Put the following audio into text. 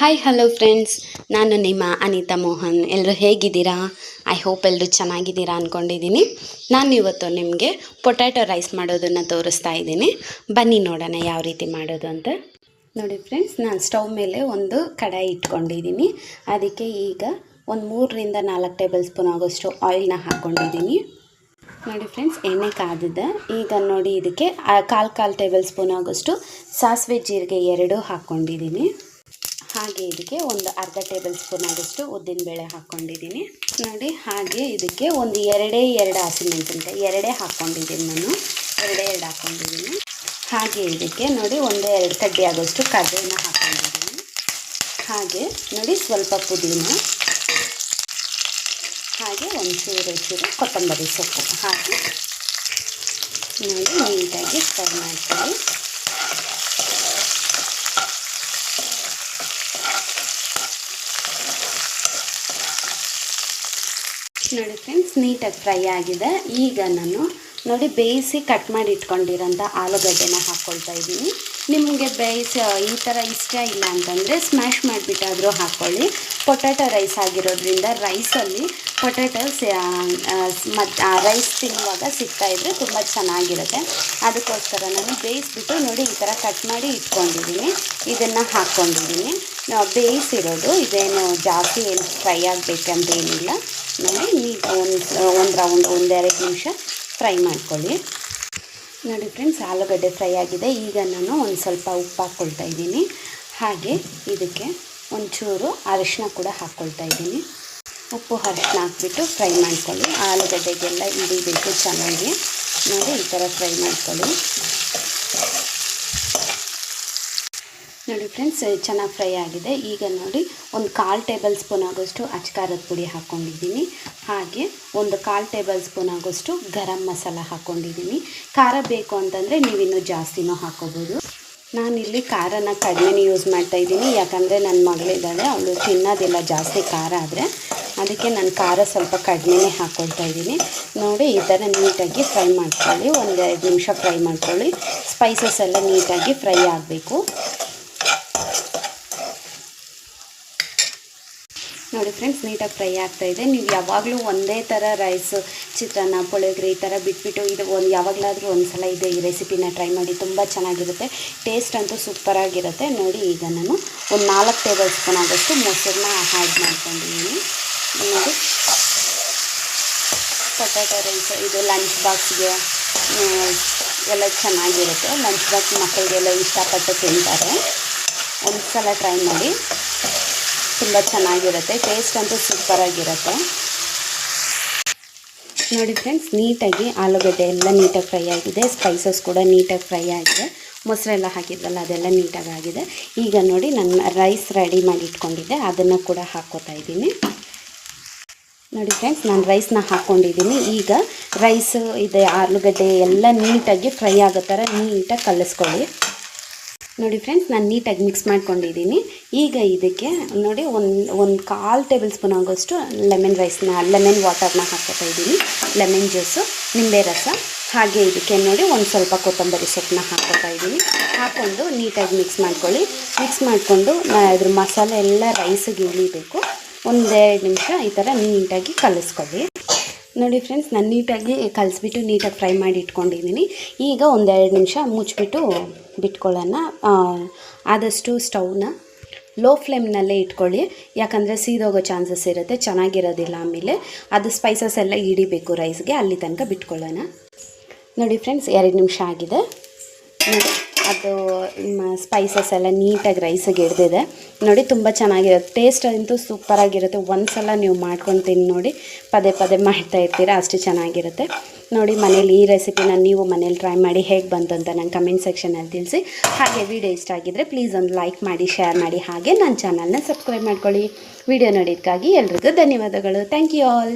Hi hello friends ನಾನು ನಿಮ್ಮ ಅನಿತಾ ಮೋಹನ್. ಎಲ್ಲರೂ ಹೇಗಿದ್ದೀರಾ? ಐ ಹೋಪ್ ಎಲ್ಲರೂ ಚೆನ್ನಾಗಿದ್ದೀರಾ ಅಂದ್ಕೊಂಡಿದ್ದೀನಿ ನಾನು ಇವತ್ತು ನಿಮಗೆ ಪೊಟ್ಯಾಟೊ ರೈಸ್ ಮಾಡೋದನ್ನು ತೋರಿಸ್ತಾ ಇದ್ದೀನಿ. ಬನ್ನಿ ನೋಡೋಣ ಯಾವ ರೀತಿ ಮಾಡೋದು ಅಂತ. ನೋಡಿ ಫ್ರೆಂಡ್ಸ್ ನಾನು ಸ್ಟವ್ ಮೇಲೆ ಒಂದು ಕಡಾಯಿ ಇಟ್ಕೊಂಡಿದ್ದೀನಿ. ಅದಕ್ಕೆ ಈಗ ಒಂದು ಮೂರರಿಂದ ನಾಲ್ಕು ಟೇಬಲ್ ಸ್ಪೂನ್ ಆಗೋಷ್ಟು ಆಯಿಲ್ನ ಹಾಕ್ಕೊಂಡಿದ್ದೀನಿ. ನೋಡಿ ಫ್ರೆಂಡ್ಸ್ ಎಣ್ಣೆ ಕಾದಿದೆ ಈಗ ನೋಡಿ ಇದಕ್ಕೆ ಕಾಲು ಕಾಲು ಟೇಬಲ್ ಸ್ಪೂನ್ ಆಗೋಷ್ಟು ಸಾಸಿವೆ ಜೀರಿಗೆ ಎರಡು ಹಾಕ್ಕೊಂಡಿದ್ದೀನಿ. ಹಾಗೆ ಇದಕ್ಕೆ ಒಂದು ಅರ್ಧ ಟೇಬಲ್ ಸ್ಪೂನ್ ಆದಷ್ಟು ಉದ್ದಿನಬೇಳೆ ಹಾಕ್ಕೊಂಡಿದ್ದೀನಿ. ನೋಡಿ, ಹಾಗೆ ಇದಕ್ಕೆ ಒಂದು ಎರಡೇ ಎರಡು ಹಸಿಮೆಣಸಿನ್ಕಾಯಿ ಎರಡೇ ಹಾಕ್ಕೊಂಡಿದ್ದೀನಿ ನಾನು. ಎರಡೇ ಎರಡು ಹಾಕ್ಕೊಂಡಿದ್ದೀನಿ. ಹಾಗೆ ಇದಕ್ಕೆ ನೋಡಿ, ಒಂದೇ ಎರಡು ಕಡ್ಡಿ ಆಗೋಷ್ಟು ಕಡಲೆನ ಹಾಕ್ಕೊಂಡಿದ್ದೀನಿ. ಹಾಗೆ ನೋಡಿ, ಸ್ವಲ್ಪ ಪುದೀನ. ಹಾಗೆ ಒಂದು ಚೂರು ಕೊತ್ತಂಬರಿ ಸೊಪ್ಪು. ಹಾಕಿ ನೋಡಿ, ನೀಟಾಗಿ ಸ್ಟವ್ ಮಾಡ್ಕೊಳ್ಳಿ. ನೋಡಿ ಫ್ರೆಂಡ್ಸ್ ನೀಟಾಗಿ ಫ್ರೈ ಆಗಿದೆ. ಈಗ ನಾನು ನೋಡಿ ಬೇಯಿಸಿ ಕಟ್ ಮಾಡಿ ಇಟ್ಕೊಂಡಿರೋಂಥ ಆಲೂಗಡ್ಡೆನ ಹಾಕ್ಕೊಳ್ತಾ ಇದ್ದೀನಿ. ನಿಮಗೆ ಬೇಯಿಸಿ, ಈ ಥರ ಇಷ್ಟ ಇಲ್ಲ ಅಂತಂದರೆ ಸ್ಮ್ಯಾಶ್ ಮಾಡಿಬಿಟ್ಟಾದರೂ ಹಾಕ್ಕೊಳ್ಳಿ ಪೊಟ್ಯಾಟೊ ರೈಸ್ ಆಗಿರೋದ್ರಿಂದ ರೈಸಲ್ಲಿ ಪೊಟ್ಯಾಟೋಸ್ ಮತ್ತು ರೈಸ್ ತಿನ್ನುವಾಗ ಸಿಗ್ತಾಯಿದ್ರೆ ತುಂಬ ಚೆನ್ನಾಗಿರುತ್ತೆ. ಅದಕ್ಕೋಸ್ಕರ ನಾನು ಬೇಯಿಸ್ಬಿಟ್ಟು ನೋಡಿ ಈ ಥರ ಕಟ್ ಮಾಡಿ ಇಟ್ಕೊಂಡಿದ್ದೀನಿ. ಇದನ್ನು ಹಾಕ್ಕೊಂಡಿದ್ದೀನಿ ಬೇಯಿಸಿರೋದು ಇದೇನು ಜಾಸ್ತಿ ಏನು ಫ್ರೈ ಆಗಬೇಕಂತೇನಿಲ್ಲ. ನೋಡಿ ನೀಟ್ ಒಂದು ಒಂದು ರೌಂಡ್ ಒಂದೆರಡು ನಿಮಿಷ ಫ್ರೈ ಮಾಡ್ಕೊಳ್ಳಿ. ನೋಡಿ ಫ್ರೆಂಡ್ಸ್ ಆಲೂಗಡ್ಡೆ ಫ್ರೈ ಆಗಿದೆ. ಈಗ ನಾನು ಒಂದು ಸ್ವಲ್ಪ ಉಪ್ಪು ಹಾಕ್ಕೊಳ್ತಾ ಇದ್ದೀನಿ. ಹಾಗೆ ಇದಕ್ಕೆ ಒಂಚೂರು ಅರಿಶಿನ ಕೂಡ ಹಾಕ್ಕೊಳ್ತಾ ಇದ್ದೀನಿ. ಉಪ್ಪು ಅರಿಶಿನ ಹಾಕ್ಬಿಟ್ಟು ಫ್ರೈ ಮಾಡ್ಕೊಳ್ಳಿ. ಆಲೂಗಡ್ಡೆಗೆಲ್ಲ ಹಿಡಿಬೇಕು ಚೆನ್ನಾಗಿ. ನೋಡಿ ಈ ಥರ ಫ್ರೈ ಮಾಡ್ಕೊಳ್ಳಿ. ನೋಡಿ ಫ್ರೆಂಡ್ಸ್, ಚೆನ್ನಾಗಿ ಫ್ರೈ ಆಗಿದೆ. ಈಗ ನೋಡಿ, ಒಂದು ಕಾಲು ಟೇಬಲ್ ಸ್ಪೂನ್ ಆಗೋಷ್ಟು ಅಚ್ಕಾರದ ಪುಡಿ ಹಾಕ್ಕೊಂಡಿದ್ದೀನಿ ಹಾಗೆ ಒಂದು ಕಾಲು ಟೇಬಲ್ ಸ್ಪೂನ್ ಆಗೋಷ್ಟು ಗರಂ ಮಸಾಲ ಹಾಕ್ಕೊಂಡಿದ್ದೀನಿ ಖಾರ ಬೇಕು ಅಂತಂದರೆ ನೀವಿನ್ನೂ ಜಾಸ್ತಿನೂ ಹಾಕ್ಕೋಬೋದು ನಾನಿಲ್ಲಿ ಖಾರನ ಕಡಿಮೆನೇ ಯೂಸ್ ಮಾಡ್ತಾ ಇದ್ದೀನಿ. ಯಾಕಂದರೆ ನನ್ನ ಮಗಳಿದ್ದಾಳೆ, ಅವಳು ತಿನ್ನೋದಿಲ್ಲ ಜಾಸ್ತಿ ಖಾರ ಆದರೆ. ಅದಕ್ಕೆ ನಾನು ಖಾರ ಸ್ವಲ್ಪ ಕಡಿಮೆನೇ ಹಾಕ್ಕೊಳ್ತಾ ಇದ್ದೀನಿ. ನೋಡಿ, ಈ ಥರ ನೀಟಾಗಿ ಫ್ರೈ ಮಾಡ್ಕೊಳ್ಳಿ. ಒಂದೆರಡು ನಿಮಿಷ ಫ್ರೈ ಮಾಡ್ಕೊಳ್ಳಿ. ಸ್ಪೈಸಸ್ ಎಲ್ಲ ನೀಟಾಗಿ ಫ್ರೈ ಆಗಬೇಕು. ನೋಡಿ ಫ್ರೆಂಡ್ಸ್ ನೀಟಾಗಿ ಫ್ರೈ ಆಗ್ತಾ ಇದೆ. ನೀವು ಯಾವಾಗಲೂ ಒಂದೇ ಥರ ರೈಸ್ ಚಿತ್ರಾನ್ನ, ಪುಳಿಯೋಗರೆ ಈ ಥರ ಬಿಟ್ಬಿಟ್ಟು ಇದು ಒಂದು ಯಾವಾಗಲಾದರೂ ಒಂದು ಸಲ ಇದೆ ಈ ರೆಸಿಪಿನ ಟ್ರೈ ಮಾಡಿ ತುಂಬ ಚೆನ್ನಾಗಿರುತ್ತೆ. ಟೇಸ್ಟ್ ಅಂತೂ ಸೂಪರಾಗಿರುತ್ತೆ ನೋಡಿ ಈಗ ನಾನು ಒಂದು ನಾಲ್ಕು ಟೇಬಲ್ ಸ್ಪೂನ್ ಆಗೋಷ್ಟು ಮೊಸರನ್ನ ಆ್ಯಡ್ ಮಾಡ್ಕೊಂಡಿದ್ದೀನಿ. ನೋಡಿ. ಪೊಟ್ಯಾಟೊ ರೈಸ್ ಇದು ಲಂಚ್ ಬಾಕ್ಸ್ಗೆ ಎಲ್ಲ ಚೆನ್ನಾಗಿರುತ್ತೆ. ಲಂಚ್ ಬಾಕ್ಸ್ ಮಕ್ಕಳಿಗೆಲ್ಲ ಇಷ್ಟಪಟ್ಟು ತಿಂತಾರೆ. ಒಂದು ಸಲ ಟ್ರೈ ಮಾಡಿ. ತುಂಬ ಚೆನ್ನಾಗಿರುತ್ತೆ ಟೇಸ್ಟ್ ಅಂತೂ ಸೂಪರಾಗಿರುತ್ತೆ. ನೋಡಿ ಫ್ರೆಂಡ್ಸ್ ನೀಟಾಗಿ ಆಲೂಗಡ್ಡೆ ಎಲ್ಲ ನೀಟಾಗಿ ಫ್ರೈ ಆಗಿದೆ ಸ್ಪೈಸಸ್ ಕೂಡ ನೀಟಾಗಿ ಫ್ರೈ ಆಗಿದೆ. ಮೊಸರೆಲ್ಲ ಹಾಕಿದ್ವಲ್ಲ ಅದೆಲ್ಲ ನೀಟಾಗಿ ಆಗಿದೆ. ಈಗ ನೋಡಿ ನನ್ನ ರೈಸ್ ರೆಡಿ ಮಾಡಿ ಇಟ್ಕೊಂಡಿದ್ದೆ, ಅದನ್ನು ಕೂಡ ಹಾಕ್ಕೋತಾ ಇದ್ದೀನಿ. ನೋಡಿ ಫ್ರೆಂಡ್ಸ್ ನಾನು ರೈಸ್ನ ಹಾಕ್ಕೊಂಡಿದ್ದೀನಿ. ಈಗ ರೈಸು ಇದೆ, ಆಲೂಗಡ್ಡೆ ಎಲ್ಲ ನೀಟಾಗಿ ಫ್ರೈ ಆಗೋ ಥರ ನೀಟಾಗಿ ಕಲಿಸ್ಕೊಳ್ಳಿ. ನೋಡಿ ಫ್ರೆಂಡ್ಸ್ ನಾನು ನೀಟಾಗಿ ಮಿಕ್ಸ್ ಮಾಡ್ಕೊಂಡಿದ್ದೀನಿ. ಈಗ ಇದಕ್ಕೆ ನೋಡಿ ಒಂದು ಒಂದು ಕಾಲು ಟೇಬಲ್ ಸ್ಪೂನ್ ಆಗೋಷ್ಟು ಲೆಮನ್ ರೈಸ್ನ ಲೆಮನ್ ವಾಟರ್ನ ಹಾಕ್ಕೊತಾ ಇದ್ದೀನಿ. ಲೆಮನ್ ಜ್ಯೂಸು ನಿಂಬೆ ರಸ, ಹಾಗೆ ಇದಕ್ಕೆ ನೋಡಿ ಒಂದು ಸ್ವಲ್ಪ ಕೊತ್ತಂಬರಿ ಸೊಪ್ಪನ್ನ ಹಾಕ್ಕೊತಾ ಇದ್ದೀನಿ. ಹಾಕ್ಕೊಂಡು ನೀಟಾಗಿ ಮಿಕ್ಸ್ ಮಾಡ್ಕೊಳ್ಳಿ. ಮಿಕ್ಸ್ ಮಾಡಿಕೊಂಡು ಅದ್ರ ಮಸಾಲೆ ಎಲ್ಲ ರೈಸಿಗೆ ಇಳಿಬೇಕು ಒಂದೆರಡು ನಿಮಿಷ ಈ ಥರ ನೀಟಾಗಿ ಕಲಿಸ್ಕೊಳ್ಳಿ. ನೋಡಿ ಫ್ರೆಂಡ್ಸ್ ನಾನು ನೀಟಾಗಿ ಕಲಿಸ್ಬಿಟ್ಟು ನೀಟಾಗಿ ಫ್ರೈ ಮಾಡಿ ಇಟ್ಕೊಂಡಿದ್ದೀನಿ ಈಗ ಒಂದೆರಡು ನಿಮಿಷ ಮುಚ್ಚಿಬಿಟ್ಟು ಬಿಟ್ಕೊಳ್ಳೋಣ. ಆದಷ್ಟು ಸ್ಟೌವ್ನ ಲೋ ಫ್ಲೇಮ್ನಲ್ಲೇ ಇಟ್ಕೊಳ್ಳಿ. ಯಾಕಂದರೆ ಸೀದೋಗೋ ಚಾನ್ಸಸ್ ಇರುತ್ತೆ, ಚೆನ್ನಾಗಿರೋದಿಲ್ಲ ಆಮೇಲೆ. ಅದು ಸ್ಪೈಸಸ್ ಎಲ್ಲ ಹಿಡಿಬೇಕು ರೈಸ್ಗೆ ಅಲ್ಲಿ ತನಕ ಬಿಟ್ಕೊಳ್ಳೋಣ. ನೋಡಿ ಫ್ರೆಂಡ್ಸ್ ಎರಡು ನಿಮಿಷ ಆಗಿದೆ. ಅದು ಸ್ಪೈಸಸ್ ಎಲ್ಲ ನೀಟಾಗಿ ರೈಸಿಗೆ ಹಿಡ್ದಿದೆ ನೋಡಿ ತುಂಬ ಚೆನ್ನಾಗಿರುತ್ತೆ. ಟೇಸ್ಟ್ ಅಂತೂ ಸೂಪರಾಗಿರುತ್ತೆ ಒಂದು ಸಲ ನೀವು ಮಾಡ್ಕೊಂಡು ತಿಂದು ನೋಡಿ ಪದೇ ಪದೇ ಮಾಡ್ತಾ ಇರ್ತೀರ, ಅಷ್ಟು ಚೆನ್ನಾಗಿರುತ್ತೆ. ನೋಡಿ ಮನೇಲಿ ಈ ರೆಸಿಪಿನ ನೀವು ಮನೇಲಿ ಟ್ರೈ ಮಾಡಿ ಹೇಗೆ ಬಂತು ಅಂತ ನಂಗೆ ಕಮೆಂಟ್ ಸೆಕ್ಷನಲ್ಲಿ ತಿಳಿಸಿ. ಹಾಗೆ ವಿಡಿಯೋ ಇಷ್ಟ ಆಗಿದ್ದರೆ ಪ್ಲೀಸ್ ಒಂದು ಲೈಕ್ ಮಾಡಿ ಶೇರ್ ಮಾಡಿ. ಹಾಗೆ ನನ್ನ ಚಾನಲ್ನ ಸಬ್ಸ್ಕ್ರೈಬ್ ಮಾಡ್ಕೊಳ್ಳಿ. ವಿಡಿಯೋ ನೋಡಿದ್ದಕ್ಕಾಗಿ ಎಲ್ರಿಗೂ ಧನ್ಯವಾದಗಳು. Thank you all